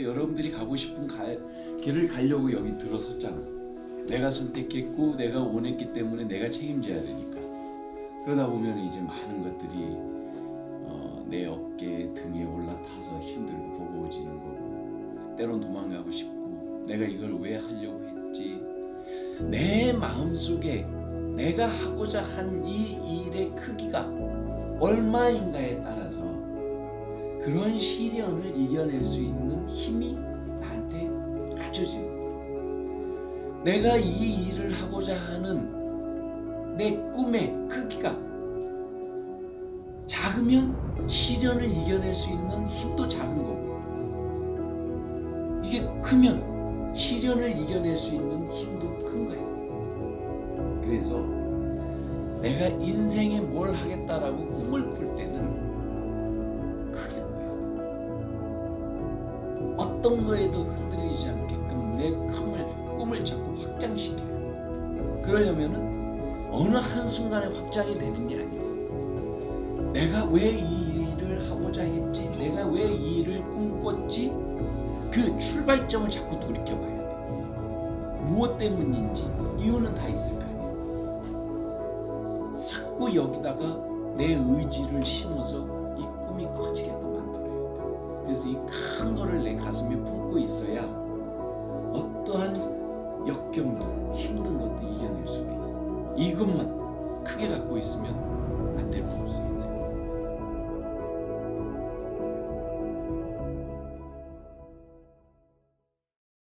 여러분들이 가고 싶은 갈, 길을 가려고 여기 들어섰잖아. 내가 선택했고 내가 원했기 때문에 내가 책임져야 되니까. 그러다 보면 이제 많은 것들이 어, 내 어깨 등에 올라타서 힘들고 버거워지는 거고 때론 도망가고 싶고 내가 이걸 왜 하려고 했지 내 마음 속에 내가 하고자 한 이 일의 크기가 얼마인가에 따라서 그런 시련을 이겨낼 수 있는 힘이 나한테 거야. 내가 이 일을 하고자 하는 내 꿈의 크기가 작으면 시련을 이겨낼 수 있는 힘도 작은 거고 이게 크면 시련을 이겨낼 수 있는 힘도 큰 거야. 그래서 내가 인생에 뭘 하겠다라고 꿈을 어떤 거에도 흔들리지 않게끔 내 꿈을, 꿈을 자꾸 확장시켜야 돼. 그러려면은 어느 한 순간에 확장이 되는 게 아니고 내가 왜 이 일을 하고자 했지? 내가 왜 이 일을 꿈꿨지? 그 출발점을 자꾸 돌이켜봐야 돼. 무엇 때문인지 이유는 다 있을 거 아니야. 자꾸 여기다가 내 의지를 심어서 이 꿈이 커지게끔 돼. 그래서 이 큰 거를 내 가슴에 품고 있어야 어떠한 역경도 힘든 것도 이겨낼 수가 있어. 이것만 크게 갖고 있으면 안 될 거 없어요.